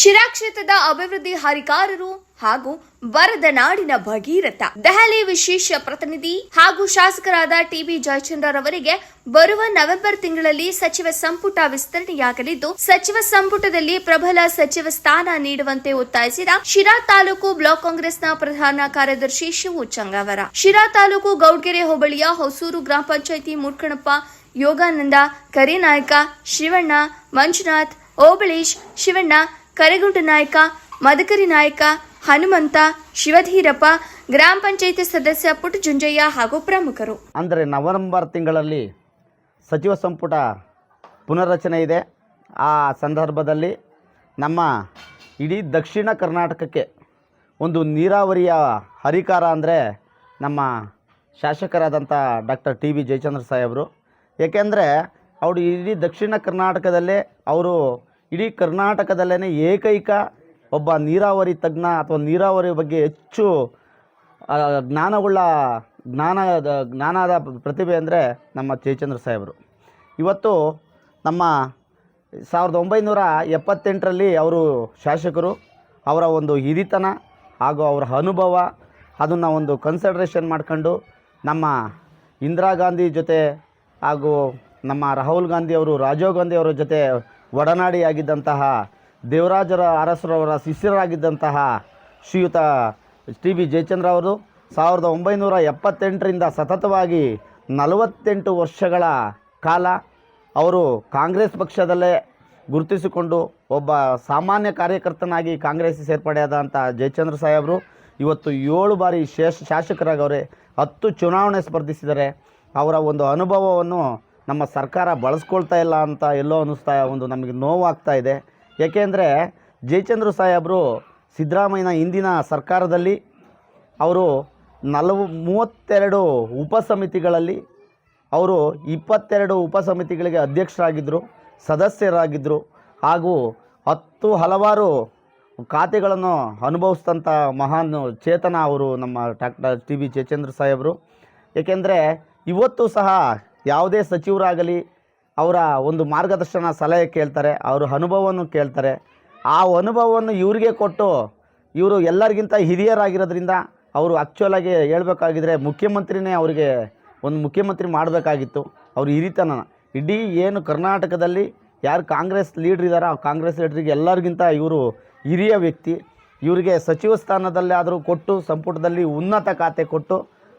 ಶಿರಾ ಕ್ಷೇತ್ರದ ಅಭಿವೃದ್ಧಿ ಹರಿಕಾರರು ಹಾಗೂ ಬರದ ನಾಡಿನ ಭಗೀರಥ. ದೆಹಲಿ ವಿಶೇಷ ಪ್ರತಿನಿಧಿ ಹಾಗೂ ಶಾಸಕರಾದ ಟಿಬಿ ಜಯಚಂದ್ರ ಅವರಿಗೆ ಬರುವ ನವೆಂಬರ್ ತಿಂಗಳಲ್ಲಿ ಸಚಿವ ಸಂಪುಟ ವಿಸ್ತರಣೆಯಾಗಲಿದ್ದು, ಸಚಿವ ಸಂಪುಟದಲ್ಲಿ ಪ್ರಬಲ ಸಚಿವ ಸ್ಥಾನ ನೀಡುವಂತೆ ಒತ್ತಾಯಿಸಿದ ಶಿರಾ ತಾಲೂಕು ಬ್ಲಾಕ್ ಕಾಂಗ್ರೆಸ್ನ ಪ್ರಧಾನ ಕಾರ್ಯದರ್ಶಿ ಶಿವು ಚಂಗಾವರ. ಶಿರಾ ತಾಲೂಕು ಗೌಡ್ಗೆರೆ ಹೋಬಳಿಯ ಹೊಸೂರು ಗ್ರಾಮ ಪಂಚಾಯಿತಿ ಮುಡ್ಕಣಪ್ಪ ಯೋಗಾನಂದ, ಕರಿನಾಯ್ಕ, ಶಿವಣ್ಣ, ಮಂಜುನಾಥ್ ಓಬಳೇಶ್ ಶಿವಣ್ಣ ಕರೆಗುಂಟ ನಾಯಕ, ಮದಕರಿ ನಾಯಕ, ಹನುಮಂತ, ಶಿವಧೀರಪ್ಪ, ಗ್ರಾಮ ಪಂಚಾಯಿತಿ ಸದಸ್ಯ ಪುಟ್ಟಜುಂಜಯ್ಯ ಹಾಗೂ ಪ್ರಮುಖರು. ಅಂದರೆ ನವೆಂಬರ್ ತಿಂಗಳಲ್ಲಿ ಸಚಿವ ಸಂಪುಟ ಪುನರ್ರಚನೆ ಇದೆ. ಆ ಸಂದರ್ಭದಲ್ಲಿ ನಮ್ಮ ಇಡೀ ದಕ್ಷಿಣ ಕರ್ನಾಟಕಕ್ಕೆ ಒಂದು ನೀರಾವರಿಯ ಹರಿಕಾರ ಅಂದರೆ ನಮ್ಮ ಶಾಸಕರಾದಂಥ ಡಾಕ್ಟರ್ ಟಿ ವಿ ಜಯಚಂದ್ರ ಸಾಹೇಬರು. ಏಕೆಂದರೆ ಅವರು ಇಡೀ ದಕ್ಷಿಣ ಕರ್ನಾಟಕದಲ್ಲೇ ಅವರು ಇಡೀ ಕರ್ನಾಟಕದಲ್ಲೇ ಏಕೈಕ ಒಬ್ಬ ನೀರಾವರಿ ತಜ್ಞ ಅಥವಾ ನೀರಾವರಿ ಬಗ್ಗೆ ಹೆಚ್ಚು ಜ್ಞಾನವುಳ್ಳ ಜ್ಞಾನದ ಜ್ಞಾನದ ಪ್ರತಿಭೆ ಅಂದರೆ ನಮ್ಮ ಜಯಚಂದ್ರ ಸಾಹೇಬರು. ಇವತ್ತು ನಮ್ಮ ಸಾವಿರದ ಒಂಬೈನೂರ ಎಪ್ಪತ್ತೆಂಟರಲ್ಲಿ ಅವರು ಶಾಸಕರು, ಅವರ ಒಂದು ಹಿರಿತನ ಹಾಗೂ ಅವರ ಅನುಭವ, ಅದನ್ನು ಒಂದು ಕನ್ಸಿಡ್ರೇಷನ್ ಮಾಡ್ಕೊಂಡು ನಮ್ಮ ಇಂದಿರಾ ಗಾಂಧಿ ಜೊತೆ ಹಾಗೂ ನಮ್ಮ ರಾಹುಲ್ ಗಾಂಧಿ ಅವರು, ರಾಜೀವ್ ಗಾಂಧಿ ಅವರ ಜೊತೆ ಒಡನಾಡಿಯಾಗಿದ್ದಂತಹ ದೇವರಾಜರ ಅರಸರವರ ಶಿಷ್ಯರಾಗಿದ್ದಂತಹ ಶ್ರೀಯುತ ಟಿ ಬಿ ಜಯಚಂದ್ರ ಅವರು ಸಾವಿರದ ಒಂಬೈನೂರ ಎಪ್ಪತ್ತೆಂಟರಿಂದ ಸತತವಾಗಿ ನಲವತ್ತೆಂಟು ವರ್ಷಗಳ ಕಾಲ ಅವರು ಕಾಂಗ್ರೆಸ್ ಪಕ್ಷದಲ್ಲೇ ಗುರುತಿಸಿಕೊಂಡು ಒಬ್ಬ ಸಾಮಾನ್ಯ ಕಾರ್ಯಕರ್ತನಾಗಿ ಕಾಂಗ್ರೆಸ್ ಸೇರ್ಪಡೆಯಾದಂಥ ಜಯಚಂದ್ರ ಸಾಹೇಬರು ಇವತ್ತು ಏಳು ಬಾರಿ ಶೇಷ ಅವರೇ ಹತ್ತು ಚುನಾವಣೆ ಸ್ಪರ್ಧಿಸಿದರೆ ಅವರ ಒಂದು ಅನುಭವವನ್ನು ನಮ್ಮ ಸರ್ಕಾರ ಬಳಸ್ಕೊಳ್ತಾ ಇಲ್ಲ ಅಂತ ಎಲ್ಲೋ ಅನ್ನಿಸ್ತಾ ಒಂದು ನಮಗೆ ನೋವಾಗ್ತಾ ಇದೆ. ಏಕೆಂದರೆ ಜಯಚಂದ್ರ ಸಾಹೇಬರು ಸಿದ್ದರಾಮಯ್ಯನ ಹಿಂದಿನ ಸರ್ಕಾರದಲ್ಲಿ ಅವರು ನಲವು ಮೂವತ್ತೆರಡು ಉಪಸಮಿತಿಗಳಲ್ಲಿ ಅವರು ಇಪ್ಪತ್ತೆರಡು ಉಪಸಮಿತಿಗಳಿಗೆ ಅಧ್ಯಕ್ಷರಾಗಿದ್ದರು, ಸದಸ್ಯರಾಗಿದ್ದರು ಹಾಗೂ ಹತ್ತು ಹಲವಾರು ಖಾತೆಗಳನ್ನು ಅನುಭವಿಸಿದಂಥ ಮಹಾನ್ ಚೇತನ ಅವರು ನಮ್ಮ ಡಾಕ್ಟರ್ ಟಿ ಬಿ ಜಯಚಂದ್ರ ಸಾಹೇಬರು ಏಕೆಂದರೆ ಇವತ್ತು ಸಹ ಯಾವುದೇ ಸಚಿವರಾಗಲಿ ಅವರ ಒಂದು ಮಾರ್ಗದರ್ಶನ ಸಲಹೆ ಕೇಳ್ತಾರೆ, ಅವರ ಅನುಭವವನ್ನು ಕೇಳ್ತಾರೆ. ಆ ಅನುಭವವನ್ನು ಇವರಿಗೆ ಕೊಟ್ಟು ಇವರು ಎಲ್ಲರಿಗಿಂತ ಹಿರಿಯರಾಗಿರೋದ್ರಿಂದ ಅವರು ಆ್ಯಕ್ಚುಲಾಗಿ ಹೇಳ್ಬೇಕಾಗಿದ್ರೆ ಮುಖ್ಯಮಂತ್ರಿನೇ ಅವರಿಗೆ ಒಂದು ಮುಖ್ಯಮಂತ್ರಿ ಮಾಡಬೇಕಾಗಿತ್ತು. ಅವ್ರ ಹಿರಿತನ ಇಡೀ ಏನು ಕರ್ನಾಟಕದಲ್ಲಿ ಯಾರು ಕಾಂಗ್ರೆಸ್ ಲೀಡ್ರ್ ಇದ್ದಾರೋ ಆ ಕಾಂಗ್ರೆಸ್ ಲೀಡ್ರಿಗೆ ಎಲ್ಲರಿಗಿಂತ ಇವರು ಹಿರಿಯ ವ್ಯಕ್ತಿ. ಇವರಿಗೆ ಸಚಿವ ಸ್ಥಾನದಲ್ಲಾದರೂ ಕೊಟ್ಟು ಸಂಪುಟದಲ್ಲಿ ಉನ್ನತ ಖಾತೆ ಕೊಟ್ಟು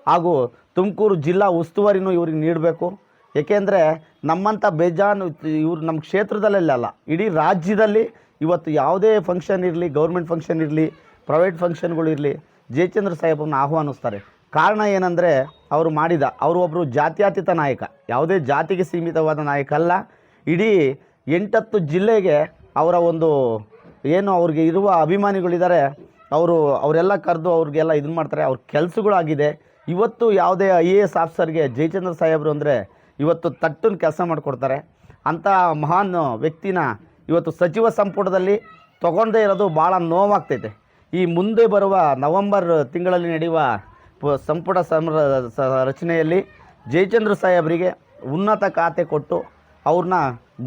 ಹಾಗೂ ತುಮಕೂರು ಜಿಲ್ಲಾ ಉಸ್ತುವಾರಿನೂ ಇವ್ರಿಗೆ ನೀಡಬೇಕು. ಏಕೆಂದರೆ ನಮ್ಮಂಥ ಬೇಜಾನು ಇವ್ರು ನಮ್ಮ ಕ್ಷೇತ್ರದಲ್ಲೇ ಅಲ್ಲ. ಇಡೀ ರಾಜ್ಯದಲ್ಲಿ ಇವತ್ತು ಯಾವುದೇ ಫಂಕ್ಷನ್ ಇರಲಿ ಗೌರ್ಮೆಂಟ್ ಫಂಕ್ಷನ್ ಇರಲಿ ಪ್ರೈವೇಟ್ ಫಂಕ್ಷನ್ಗಳಿರಲಿ ಜಯಚಂದ್ರ ಸಾಹೇಬ್ರನ್ನ ಆಹ್ವಾನಿಸ್ತಾರೆ. ಕಾರಣ ಏನಂದರೆ ಅವರು ಮಾಡಿದ, ಅವರು ಒಬ್ಬರು ಜಾತ್ಯಾತೀತ ನಾಯಕ. ಯಾವುದೇ ಜಾತಿಗೆ ಸೀಮಿತವಾದ ನಾಯಕ ಅಲ್ಲ. ಇಡೀ ಎಂಟತ್ತು ಜಿಲ್ಲೆಗೆ ಅವರ ಒಂದು ಏನು ಅವ್ರಿಗೆ ಇರುವ ಅಭಿಮಾನಿಗಳಿದ್ದಾರೆ, ಅವರು ಅವರೆಲ್ಲ ಕರೆದು ಅವ್ರಿಗೆಲ್ಲ ಇದನ್ನು ಮಾಡ್ತಾರೆ. ಅವ್ರ ಕೆಲಸಗಳಾಗಿದೆ. ಇವತ್ತು ಯಾವುದೇ ಐ ಎ ಎಸ್ ಆಫೀಸರ್ಗೆ ಜಯಚಂದ್ರ ಸಾಹೇಬರು ಅಂದರೆ ಇವತ್ತು ತಟ್ಟನ್ನು ಕೆಲಸ ಮಾಡಿಕೊಡ್ತಾರೆ. ಅಂಥ ಮಹಾನ್ ವ್ಯಕ್ತಿನ ಇವತ್ತು ಸಚಿವ ಸಂಪುಟದಲ್ಲಿ ತಗೊಂಡೇ ಇರೋದು ಭಾಳ ನೋವಾಗ್ತೈತೆ. ಈ ಮುಂದೆ ಬರುವ ನವೆಂಬರ್ ತಿಂಗಳಲ್ಲಿ ನಡೆಯುವ ಸಂಪುಟ ಸಮ್ರ ರಚನೆಯಲ್ಲಿ ಜಯಚಂದ್ರ ಸಾಹೇಬರಿಗೆ ಉನ್ನತ ಖಾತೆ ಕೊಟ್ಟು ಅವ್ರನ್ನ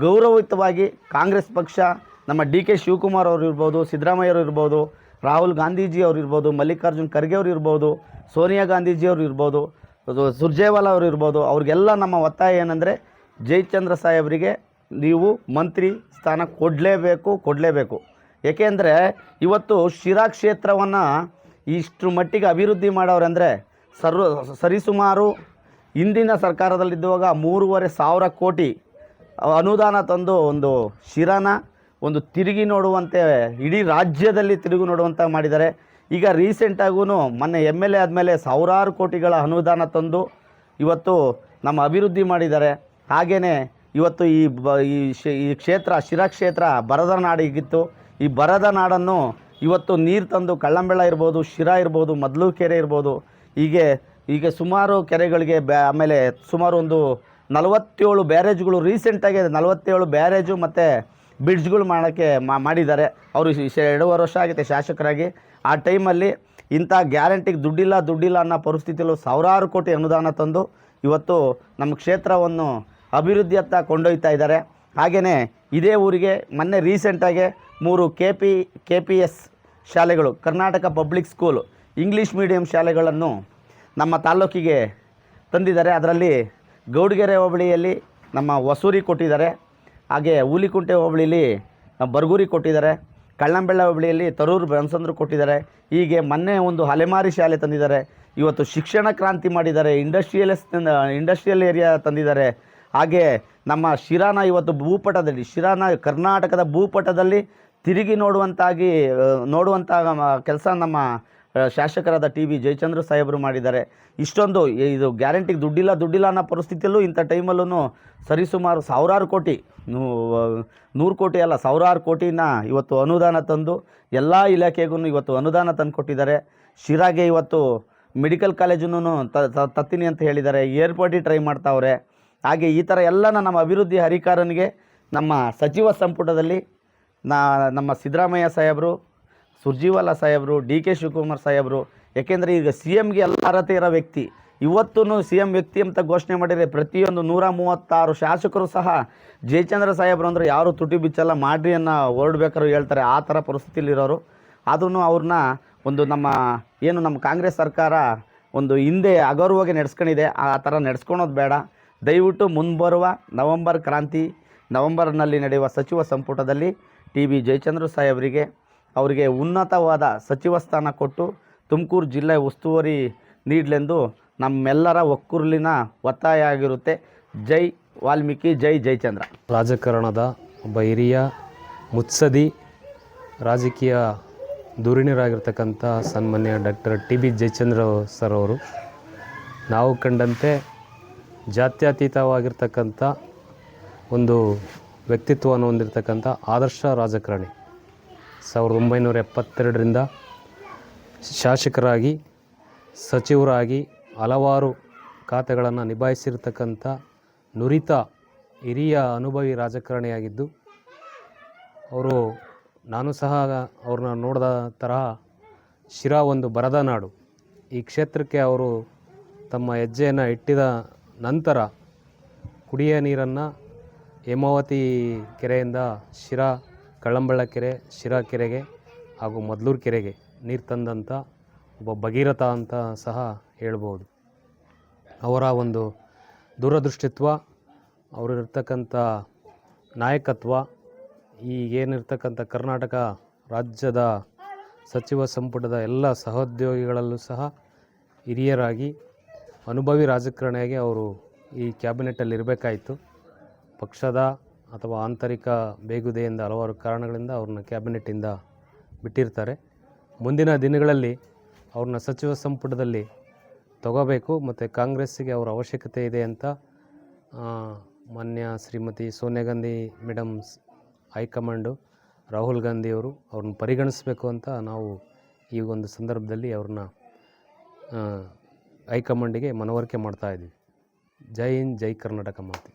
ಗೌರವಯುತವಾಗಿ ಕಾಂಗ್ರೆಸ್ ಪಕ್ಷ ನಮ್ಮ ಡಿ ಕೆ ಶಿವಕುಮಾರ್ ಅವರು ಇರ್ಬೋದು, ಸಿದ್ದರಾಮಯ್ಯ ಅವರು ಇರ್ಬೋದು ರಾಹುಲ್ ಗಾಂಧೀಜಿ ಅವರು ಇರ್ಬೋದು, ಮಲ್ಲಿಕಾರ್ಜುನ್ ಖರ್ಗೆ ಅವರು ಇರ್ಬೋದು, ಸೋನಿಯಾ ಗಾಂಧೀಜಿ ಅವರು ಇರ್ಬೋದು ಸುರ್ಜೇವಾಲಾ ಅವರು ಇರ್ಬೋದು, ಅವ್ರಿಗೆಲ್ಲ ನಮ್ಮ ಒತ್ತಾಯ ಏನಂದರೆ ಜಯಚಂದ್ರ ಸಾಹೇಬರಿಗೆ ನೀವು ಮಂತ್ರಿ ಸ್ಥಾನ ಕೊಡಲೇಬೇಕು ಕೊಡಲೇಬೇಕು. ಏಕೆಂದರೆ ಇವತ್ತು ಶಿರಾ ಕ್ಷೇತ್ರವನ್ನು ಇಷ್ಟು ಮಟ್ಟಿಗೆ ಅಭಿವೃದ್ಧಿ ಮಾಡೋರಂದರೆ ಸರ್ವ, ಸರಿಸುಮಾರು ಹಿಂದಿನ ಸರ್ಕಾರದಲ್ಲಿದ್ದುವಾಗ ಮೂರುವರೆ ಸಾವಿರ ಕೋಟಿ ಅನುದಾನ ತಂದು ಒಂದು ಶಿರಾನ ಒಂದು ತಿರುಗಿ ನೋಡುವಂತೆ, ಇಡೀ ರಾಜ್ಯದಲ್ಲಿ ತಿರುಗಿ ನೋಡುವಂತ ಮಾಡಿದ್ದಾರೆ. ಈಗ ರೀಸೆಂಟಾಗೂ ಮೊನ್ನೆ ಎಂ ಎಲ್ ಎ ಆದಮೇಲೆ ಸಾವಿರಾರು ಕೋಟಿಗಳ ಅನುದಾನ ತಂದು ಇವತ್ತು ನಮ್ಮ ಅಭಿವೃದ್ಧಿ ಮಾಡಿದ್ದಾರೆ. ಹಾಗೆಯೇ ಇವತ್ತು ಈ ಬ, ಈ ಕ್ಷೇತ್ರ, ಶಿರಾ ಕ್ಷೇತ್ರ ಬರದ ನಾಡಿಗಿತ್ತು. ಈ ಬರದ ನಾಡನ್ನು ಇವತ್ತು ನೀರು ತಂದು ಕಳ್ಳಂಬೆಳ ಇರ್ಬೋದು, ಶಿರಾ ಇರ್ಬೋದು ಮೊದಲು ಕೆರೆ ಇರ್ಬೋದು, ಹೀಗೆ ಹೀಗೆ ಸುಮಾರು ಕೆರೆಗಳಿಗೆ ಬ್ಯಾ, ಆಮೇಲೆ ಸುಮಾರು ಒಂದು ನಲವತ್ತೇಳು ಬ್ಯಾರೇಜ್ಗಳು ರೀಸೆಂಟಾಗಿ ನಲವತ್ತೇಳು ಬ್ಯಾರೇಜು ಮತ್ತು ಬ್ರಿಡ್ಜ್ಗಳು ಮಾಡೋಕ್ಕೆ ಮಾಡಿದ್ದಾರೆ. ಅವರು ಎರಡೂವರೆ ವರ್ಷ ಆಗಿದೆ ಶಾಸಕರಾಗಿ. ಆ ಟೈಮಲ್ಲಿ ಇಂಥ ಗ್ಯಾರಂಟಿಗೆ ದುಡ್ಡಿಲ್ಲ ದುಡ್ಡಿಲ್ಲ ಅನ್ನೋ ಪರಿಸ್ಥಿತಿಯಲ್ಲೂ ಸಾವಿರಾರು ಕೋಟಿ ಅನುದಾನ ತಂದು ಇವತ್ತು ನಮ್ಮ ಕ್ಷೇತ್ರವನ್ನು ಅಭಿವೃದ್ಧಿಯತ್ತ ಕೊಂಡೊಯ್ತಾ ಇದ್ದಾರೆ. ಹಾಗೆಯೇ ಇದೇ ಊರಿಗೆ ಮೊನ್ನೆ ರೀಸೆಂಟಾಗಿ ಮೂರು K P K P S ಶಾಲೆಗಳು, Karnataka public school, English medium ಶಾಲೆಗಳನ್ನು ನಮ್ಮ ತಾಲ್ಲೂಕಿಗೆ ತಂದಿದ್ದಾರೆ. ಅದರಲ್ಲಿ ಗೌಡಗೆರೆ ಹೋಬಳಿಯಲ್ಲಿ ನಮ್ಮ ವಸೂರಿ ಕೊಟ್ಟಿದ್ದಾರೆ. ಹಾಗೆ ಹುಲಿಕುಂಟೆ ಹೋಬಳಿಲಿ ಬರ್ಗೂರಿ ಕೊಟ್ಟಿದ್ದಾರೆ. ಕಳ್ಳಂಬೆಳ್ಳ ಹೋಬಳಿಯಲ್ಲಿ ತರೂರು ಬನಸಂದ್ರ ಕೊಟ್ಟಿದ್ದಾರೆ. ಹೀಗೆ ಮೊನ್ನೆ ಒಂದು ಅಲೆಮಾರಿ ಶಾಲೆ ತಂದಿದ್ದಾರೆ. ಇವತ್ತು ಶಿಕ್ಷಣ ಕ್ರಾಂತಿ ಮಾಡಿದ್ದಾರೆ. ಇಂಡಸ್ಟ್ರಿಯಲಿಸ್ ಇಂಡಸ್ಟ್ರಿಯಲ್ ಏರಿಯಾ ತಂದಿದ್ದಾರೆ. ಹಾಗೆ ನಮ್ಮ ಶಿರಾನ ಇವತ್ತು ಭೂಪಟದಲ್ಲಿ, ಶಿರಾನ ಕರ್ನಾಟಕದ ಭೂಪಟದಲ್ಲಿ ತಿರುಗಿ ನೋಡುವಂತಾಗಿ ನೋಡುವಂಥ ಕೆಲಸ ನಮ್ಮ ಶಾಸಕರಾದ ಟಿ ವಿ ಜಯಚಂದ್ರ ಸಾಹೇಬರು ಮಾಡಿದ್ದಾರೆ. ಇಷ್ಟೊಂದು ಇದು ಗ್ಯಾರಂಟಿಗೆ ದುಡ್ಡಿಲ್ಲ ದುಡ್ಡಿಲ್ಲ ಅನ್ನೋ ಪರಿಸ್ಥಿತಿಯಲ್ಲೂ ಇಂಥ ಟೈಮಲ್ಲೂ ಸರಿಸುಮಾರು ಸಾವಿರಾರು ಕೋಟಿ ನೂರು ಕೋಟಿ ಅಲ್ಲ, ಸಾವಿರಾರು ಕೋಟಿನ ಇವತ್ತು ಅನುದಾನ ತಂದು ಎಲ್ಲ ಇಲಾಖೆಗೂ ಇವತ್ತು ಅನುದಾನ ತಂದು ಕೊಟ್ಟಿದ್ದಾರೆ. ಶಿರಾಗೆ ಇವತ್ತು ಮೆಡಿಕಲ್ ಕಾಲೇಜನ್ನು ತತ್ತೀನಿ ಅಂತ ಹೇಳಿದ್ದಾರೆ. ಏರ್ಪೋರ್ಟಿಗೆ ಟ್ರೈ ಮಾಡ್ತಾವ್ರೆ. ಹಾಗೆ ಈ ಥರ ಎಲ್ಲನ ನಮ್ಮ ಅಭಿವೃದ್ಧಿ ಹರಿಕಾರನಿಗೆ ನಮ್ಮ ಸಚಿವ ಸಂಪುಟದಲ್ಲಿ ನಮ್ಮ ಸಿದ್ದರಾಮಯ್ಯ ಸಾಹೇಬರು ಸುರ್ಜಿವಾಲ ಸಾಹೇಬರು, ಡಿ ಕೆ ಶಿವಕುಮಾರ್ ಸಾಹೇಬರು ಯಾಕೆಂದರೆ ಈಗ ಸಿ ಎಮ್ಗೆ ಎಲ್ಲ ಅರ್ಹತೆ ಇರೋ ವ್ಯಕ್ತಿ ಇವತ್ತೂ ಸಿ ಎಂ ವ್ಯಕ್ತಿ ಅಂತ ಘೋಷಣೆ ಮಾಡಿದರೆ ಪ್ರತಿಯೊಂದು ನೂರ ಮೂವತ್ತಾರು ಶಾಸಕರು ಸಹ ಜಯಚಂದ್ರ ಸಾಹೇಬರು ಅಂದರೆ ಯಾರು ತುಟಿ ಬಿಚ್ಚಲ್ಲ, ಮಾಡ್ರಿ ಅನ್ನೋ ಹೊರಡ್ಬೇಕಾದ್ರು ಹೇಳ್ತಾರೆ, ಆ ಥರ ಪರಿಸ್ಥಿತಿಲಿರೋರು ಆದ್ರೂ ಅವ್ರನ್ನ ಒಂದು ನಮ್ಮ, ಏನು ನಮ್ಮ ಕಾಂಗ್ರೆಸ್ ಸರ್ಕಾರ ಒಂದು ಹಿಂದೆ ಅಗೌರವಾಗಿ ನಡೆಸ್ಕೊಂಡಿದೆ, ಆ ಥರ ನಡೆಸ್ಕೊಳೋದು ಬೇಡ. ದಯವಿಟ್ಟು ಮುಂಬರುವ ನವಂಬರ್ ಕ್ರಾಂತಿ, ನವಂಬರ್ನಲ್ಲಿ ನಡೆಯುವ ಸಚಿವ ಸಂಪುಟದಲ್ಲಿ ಟಿ ಬಿ ಜಯಚಂದ್ರ ಸಾಹೇಬರಿಗೆ ಅವರಿಗೆ ಉನ್ನತವಾದ ಸಚಿವ ಸ್ಥಾನ ಕೊಟ್ಟು ತುಮಕೂರು ಜಿಲ್ಲೆ ಉಸ್ತುವಾರಿ ನೀಡಲೆಂದು ನಮ್ಮೆಲ್ಲರ ಒಕ್ಕೂರ್ಲಿನ ಒತ್ತಾಯ ಆಗಿರುತ್ತೆ. ಜೈ ವಾಲ್ಮೀಕಿ, ಜೈ ಜಯಚಂದ್ರ ರಾಜಕಾರಣದ ಒಬ್ಬ ಹಿರಿಯ ಮುತ್ಸದಿ ರಾಜಕೀಯ ಧುರಿಣರಾಗಿರ್ತಕ್ಕಂಥ ಸನ್ಮಾನ್ಯ doctor T B Jayachandra sir ಅವರು. ನಾವು ಕಂಡಂತೆ ಜಾತ್ಯತೀತವಾಗಿರ್ತಕ್ಕಂಥ ಒಂದು ವ್ಯಕ್ತಿತ್ವವನ್ನು ಹೊಂದಿರತಕ್ಕಂಥ ಆದರ್ಶ ರಾಜಕಾರಣಿ. ಸಾವಿರದ ಒಂಬೈನೂರ ಎಪ್ಪತ್ತೆರಡರಿಂದ ಶಾಸಕರಾಗಿ, ಸಚಿವರಾಗಿ ಹಲವಾರು ಖಾತೆಗಳನ್ನು ನಿಭಾಯಿಸಿರ್ತಕ್ಕಂಥ ನುರಿತ, ಹಿರಿಯ ಅನುಭವಿ ರಾಜಕಾರಣಿಯಾಗಿದ್ದು, ಅವರು ನಾನು ಸಹ ಅವ್ರನ್ನ ನೋಡಿದ ತರಹ ಶಿರಾ ಒಂದು ಬರದ ನಾಡು. ಈ ಕ್ಷೇತ್ರಕ್ಕೆ ಅವರು ತಮ್ಮ ಹೆಜ್ಜೆಯನ್ನು ಇಟ್ಟಿದ ನಂತರ ಕುಡಿಯ ನೀರನ್ನು ಹೇಮಾವತಿ ಕೆರೆಯಿಂದ ಶಿರಾ ಕಳ್ಳಂಬಳ್ಳ ಕೆರೆ ಶಿರಾ ಕೆರೆಗೆ ಹಾಗೂ ಮದ್ಲೂರು ಕೆರೆಗೆ ನೀರು ತಂದಂಥ ಒಬ್ಬ ಭಗೀರಥ ಅಂತ ಸಹ ಹೇಳ್ಬೋದು. ಅವರ ಒಂದು ದೂರದೃಷ್ಟಿತ್ವ ಅವರಿರ್ತಕ್ಕಂಥ ನಾಯಕತ್ವ ಈಗೇನಿರ್ತಕ್ಕಂಥ ಕರ್ನಾಟಕ ರಾಜ್ಯದ ಸಚಿವ ಸಂಪುಟದ ಎಲ್ಲ ಸಹೋದ್ಯೋಗಿಗಳಲ್ಲೂ ಸಹ ಹಿರಿಯರಾಗಿ, ಅನುಭವಿ ರಾಜಕಾರಣಿಯಾಗಿ ಅವರು ಈ ಕ್ಯಾಬಿನೆಟ್ಟಲ್ಲಿ ಇರಬೇಕಾಯಿತು ಪಕ್ಷದ ಅಥವಾ ಆಂತರಿಕ ಬೇಗುದೆಯಿಂದ ಹಲವಾರು ಕಾರಣಗಳಿಂದ ಅವ್ರನ್ನ ಕ್ಯಾಬಿನೆಟ್ಟಿಂದ ಬಿಟ್ಟಿರ್ತಾರೆ. ಮುಂದಿನ ದಿನಗಳಲ್ಲಿ ಅವ್ರನ್ನ ಸಚಿವ ಸಂಪುಟದಲ್ಲಿ ತಗೋಬೇಕು, ಮತ್ತು ಕಾಂಗ್ರೆಸ್ಸಿಗೆ ಅವರ ಅವಶ್ಯಕತೆ ಇದೆ ಅಂತ ಮಾನ್ಯ Shrimati Sonia Gandhi madam high command Rahul ಗಾಂಧಿಯವರು ಅವ್ರನ್ನ ಪರಿಗಣಿಸಬೇಕು ಅಂತ ನಾವು ಈ ಒಂದು ಸಂದರ್ಭದಲ್ಲಿ ಅವ್ರನ್ನ ಹೈಕಮಾಂಡಿಗೆ ಮನವರಿಕೆ ಮಾಡ್ತಾ ಇದ್ದೀವಿ. ಜೈ ಹಿಂದ್, ಜೈ ಕರ್ನಾಟಕ ಮಾತೆ.